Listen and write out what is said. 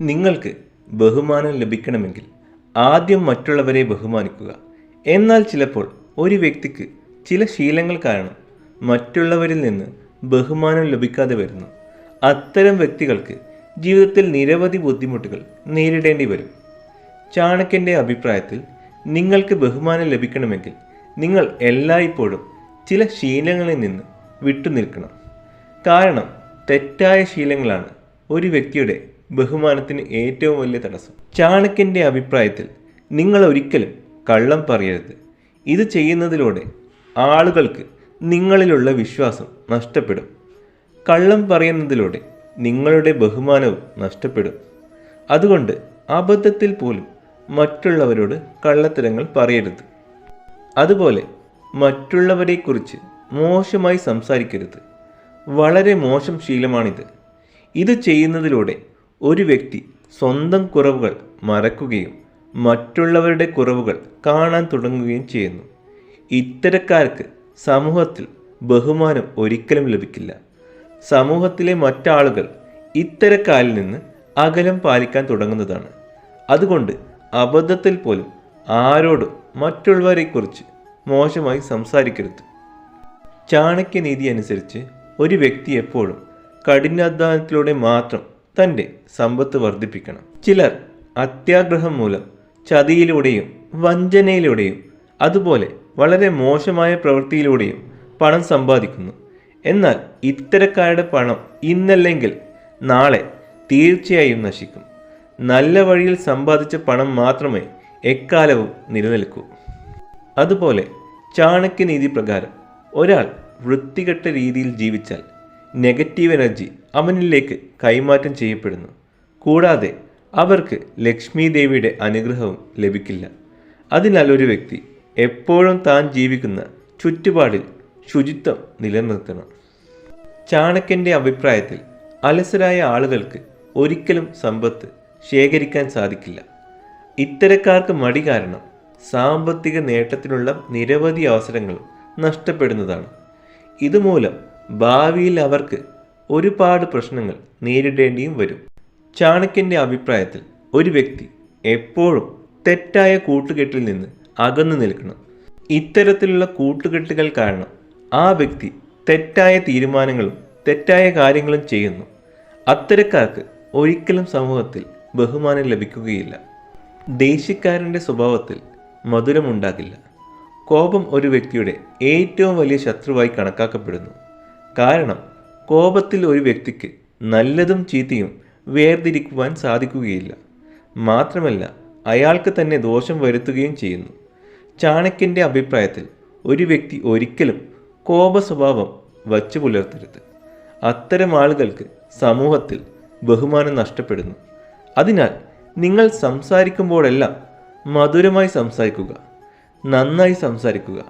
നിങ്ങൾക്ക് ബഹുമാനം ലഭിക്കണമെങ്കിൽ ആദ്യം മറ്റുള്ളവരെ ബഹുമാനിക്കുക. എന്നാൽ ചിലപ്പോൾ ഒരു വ്യക്തിക്ക് ചില ശീലങ്ങൾ കാരണം മറ്റുള്ളവരിൽ നിന്ന് ബഹുമാനം ലഭിക്കാതെ വരുന്നു. അത്തരം വ്യക്തികൾക്ക് ജീവിതത്തിൽ നിരവധി ബുദ്ധിമുട്ടുകൾ നേരിടേണ്ടി വരും. ചാണക്യന്റെ അഭിപ്രായത്തിൽ നിങ്ങൾക്ക് ബഹുമാനം ലഭിക്കണമെങ്കിൽ നിങ്ങൾ എല്ലായ്പ്പോഴും ചില ശീലങ്ങളിൽ നിന്ന് വിട്ടുനിൽക്കണം. കാരണം തെറ്റായ ശീലങ്ങളാണ് ഒരു വ്യക്തിയുടെ ബഹുമാനത്തിന് ഏറ്റവും വലിയ തടസ്സം. ചാണക്യന്റെ അഭിപ്രായത്തിൽ നിങ്ങൾ ഒരിക്കലും കള്ളം പറയരുത്. ഇത് ചെയ്യുന്നതിലൂടെ ആളുകൾക്ക് നിങ്ങളിലുള്ള വിശ്വാസം നഷ്ടപ്പെടും. കള്ളം പറയുന്നതിലൂടെ നിങ്ങളുടെ ബഹുമാനവും നഷ്ടപ്പെടും. അതുകൊണ്ട് അബദ്ധത്തിൽ പോലും മറ്റുള്ളവരോട് കള്ളത്തരങ്ങൾ പറയരുത്. അതുപോലെ മറ്റുള്ളവരെക്കുറിച്ച് മോശമായി സംസാരിക്കരുത്. വളരെ മോശം ശീലമാണിത്. ഇത് ചെയ്യുന്നതിലൂടെ ഒരു വ്യക്തി സ്വന്തം കുറവുകൾ മറക്കുകയും മറ്റുള്ളവരുടെ കുറവുകൾ കാണാൻ തുടങ്ങുകയും ചെയ്യുന്നു. ഇത്തരക്കാർക്ക് സമൂഹത്തിൽ ബഹുമാനം ഒരിക്കലും ലഭിക്കില്ല. സമൂഹത്തിലെ മറ്റാളുകൾ ഇത്തരക്കാരിൽ നിന്ന് അകലം പാലിക്കാൻ തുടങ്ങുന്നതാണ്. അതുകൊണ്ട് അബദ്ധത്തിൽ പോലും ആരോടും മറ്റുള്ളവരെക്കുറിച്ച് മോശമായി സംസാരിക്കരുത്. ചാണക്യനീതി അനുസരിച്ച് ഒരു വ്യക്തി എപ്പോഴും കഠിനാധ്വാനത്തിലൂടെ മാത്രം തന്റെ സമ്പത്ത് വർദ്ധിപ്പിക്കണം. ചിലർ അത്യാഗ്രഹം മൂലം ചതിയിലൂടെയും വഞ്ചനയിലൂടെയും അതുപോലെ വളരെ മോശമായ പ്രവൃത്തിയിലൂടെയും പണം സമ്പാദിക്കുന്നു. എന്നാൽ ഇത്തരക്കാരുടെ പണം ഇന്നല്ലെങ്കിൽ നാളെ തീർച്ചയായും നശിക്കും. നല്ല വഴിയിൽ സമ്പാദിച്ച പണം മാത്രമേ എക്കാലവും നിലനിൽക്കൂ. അതുപോലെ ചാണക്യനീതി പ്രകാരം ഒരാൾ വൃത്തികെട്ട രീതിയിൽ ജീവിച്ചാൽ നെഗറ്റീവ് എനർജി അവനിലേക്ക് കൈമാറ്റം ചെയ്യപ്പെടുന്നു. കൂടാതെ അവർക്ക് ലക്ഷ്മി ദേവിയുടെ അനുഗ്രഹവും ലഭിക്കില്ല. അതിനാൽ ഒരു വ്യക്തി എപ്പോഴും താൻ ജീവിക്കുന്ന ചുറ്റുപാടിൽ ശുചിത്വം നിലനിർത്തണം. ചാണക്യന്റെ അഭിപ്രായത്തിൽ അലസരായ ആളുകൾക്ക് ഒരിക്കലും സമ്പത്ത് ശേഖരിക്കാൻ സാധിക്കില്ല. ഇത്തരക്കാർക്ക് മടി കാരണം സാമ്പത്തിക നേട്ടത്തിനുള്ള നിരവധി അവസരങ്ങളും നഷ്ടപ്പെടുന്നതാണ്. ഇതുമൂലം ഭാവിയിൽ അവർക്ക് ഒരുപാട് പ്രശ്നങ്ങൾ നേരിടേണ്ടിയും വരും. ചാണക്യന്റെ അഭിപ്രായത്തിൽ ഒരു വ്യക്തി എപ്പോഴും തെറ്റായ കൂട്ടുകെട്ടിൽ നിന്ന് അകന്നു നിൽക്കണം. ഇത്തരത്തിലുള്ള കൂട്ടുകെട്ടുകൾ കാരണം ആ വ്യക്തി തെറ്റായ തീരുമാനങ്ങളും തെറ്റായ കാര്യങ്ങളും ചെയ്യുന്നു. അത്തരക്കാർക്ക് ഒരിക്കലും സമൂഹത്തിൽ ബഹുമാനം ലഭിക്കുകയില്ല. ദേഷ്യക്കാരന്റെ സ്വഭാവത്തിൽ മധുരമുണ്ടാകില്ല. കോപം ഒരു വ്യക്തിയുടെ ഏറ്റവും വലിയ ശത്രുവായി കണക്കാക്കപ്പെടുന്നു. കാരണം കോപത്തിൽ ഒരു വ്യക്തിക്ക് നല്ലതും ചീത്തയും വേർതിരിക്കുവാൻ സാധിക്കുകയില്ല. മാത്രമല്ല അയാൾക്ക് തന്നെ ദോഷം വരുത്തുകയും ചെയ്യുന്നു. ചാണക്യന്റെ അഭിപ്രായത്തിൽ ഒരു വ്യക്തി ഒരിക്കലും കോപ സ്വഭാവം വച്ചു പുലർത്തരുത്. അത്തരം ആളുകൾക്ക് സമൂഹത്തിൽ ബഹുമാനം നഷ്ടപ്പെടുന്നു. അതിനാൽ നിങ്ങൾ സംസാരിക്കുമ്പോഴെല്ലാം മധുരമായി സംസാരിക്കുക നന്നായി സംസാരിക്കുക.